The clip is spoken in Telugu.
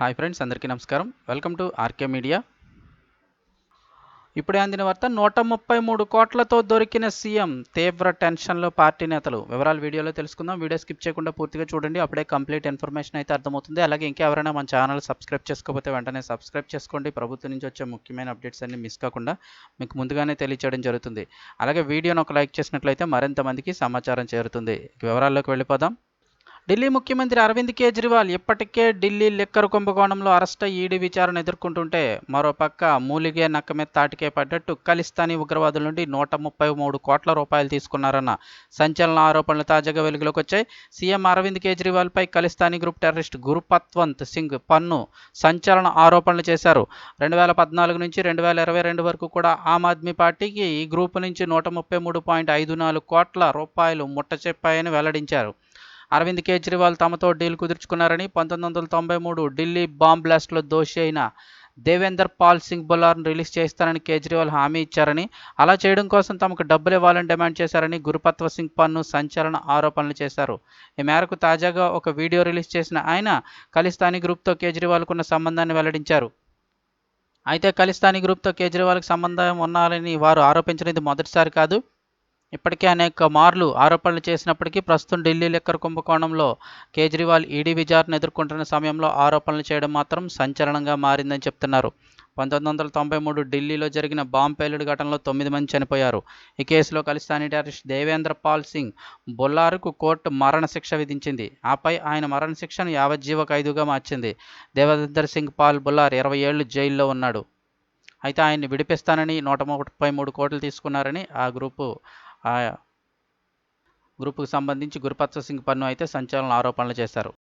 హాయ్ ఫ్రెండ్స్ అందరికీ నమస్కారం. Welcome to RK media. ఇప్పుడే అందిన వార్త నూట ముప్పై మూడు కోట్లతో దొరికిన సీఎం తీవ్ర టెన్షన్లో పార్టీ నేతలు. వివరాలు వీడియోలో తెలుసుకుందాం. వీడియో స్కిప్ చేయకుండా పూర్తిగా చూడండి. అప్పుడే కంప్లీట్ ఇన్ఫర్మేషన్ అయితే అర్థమవుతుంది. అలాగే ఇంకా ఎవరైనా మన ఛానల్ సబ్స్క్రైబ్ చేసుకోకపోతే వెంటనే సబ్స్క్రైబ్ చేసుకోండి. ప్రభుత్వం నుంచి వచ్చే ముఖ్యమైన అప్డేట్స్ అన్ని మిస్ కాకుండా మీకు ముందుగానే తెలియచేయడం జరుగుతుంది. అలాగే వీడియోను ఒక లైక్ చేసినట్లయితే మరింత మందికి సమాచారం చేరుతుంది. వివరాల్లోకి వెళ్ళిపోదాం. ఢిల్లీ ముఖ్యమంత్రి అరవింద్ కేజ్రీవాల్ ఇప్పటికే ఢిల్లీ లిక్కర్ కుంభకోణంలో అరెస్ట్ ఈడీ విచారణ ఎదుర్కొంటుంటే మరోపక్క మూలిగే నక్క మీద తాటికే పడ్డట్టు ఖలిస్తానీ ఉగ్రవాదుల నుండి నూట ముప్పై మూడు కోట్ల రూపాయలు తీసుకున్నారన్న సంచలన ఆరోపణలు తాజాగా వెలుగులోకి వచ్చాయి. సీఎం అరవింద్ కేజ్రీవాల్పై ఖలిస్తానీ గ్రూప్ టెర్రరిస్ట్ గురుపత్వంత్ సింగ్ పన్ను సంచలన ఆరోపణలు చేశారు. రెండు వేల పద్నాలుగు నుంచి రెండు వేల ఇరవై రెండు వరకు కూడా ఆమ్ ఆద్మీ పార్టీకి ఈ గ్రూప్ నుంచి నూట ముప్పై మూడు పాయింట్ ఐదు నాలుగు కోట్ల రూపాయలు ముట్టచెప్పాయని వెల్లడించారు. అరవింద్ కేజ్రీవాల్ తమతో డీల్ కుదుర్చుకున్నారని పంతొమ్మిది వందల తొంభై మూడు ఢిల్లీ బాంబ్ బ్లాస్ట్లో దోషి అయిన దేవేందర్ పాల్ సింగ్ బులార్ను రిలీజ్ చేస్తానని కేజ్రీవాల్ హామీ ఇచ్చారని అలా చేయడం కోసం తమకు డబ్బులు ఇవ్వాలని డిమాండ్ చేశారని గురుపత్వ సింగ్ పన్ను సంచలన ఆరోపణలు చేశారు. ఈ మేరకు తాజాగా ఒక వీడియో రిలీజ్ చేసిన ఆయన ఖలిస్తానీ గ్రూప్తో కేజ్రీవాల్కున్న సంబంధాన్ని వెల్లడించారు. అయితే ఖలిస్తానీ గ్రూప్తో కేజ్రీవాల్కి సంబంధం ఉన్నారని వారు ఆరోపించినది మొదటిసారి కాదు. ఇప్పటికే అనేక మార్లు ఆరోపణలు చేసినప్పటికీ ప్రస్తుతం ఢిల్లీ లెక్కర్ కుంభకోణంలో కేజ్రీవాల్ ఈడీ విచారణ ఎదుర్కొంటున్న సమయంలో ఆరోపణలు చేయడం మాత్రం సంచలనంగా మారిందని చెప్తున్నారు. పంతొమ్మిది వందల తొంభై మూడు ఢిల్లీలో జరిగిన బాంబ్ పేలుడు ఘటనలో తొమ్మిది మంది చనిపోయారు. ఈ కేసులో ఖలిస్తానీ టెర్రరిస్ట్ దేవేంద్ర పాల్ సింగ్ బొల్లారుకు కోర్టు మరణశిక్ష విధించింది. ఆపై ఆయన మరణశిక్షను యావజ్జీవ ఖైదుగా మార్చింది. దేవేంద్ర సింగ్ పాల్ బొల్లార్ ఇరవై ఏళ్ళు జైల్లో ఉన్నాడు. అయితే ఆయన్ని విడిపిస్తానని నూట ముప్పై మూడు కోట్లు తీసుకున్నారని ఆ గ్రూపు ఆ గ్రూపుకు సంబంధించి గురుపత్స సింగ్ పన్ను అయితే సంచలన ఆరోపణలు చేశారు.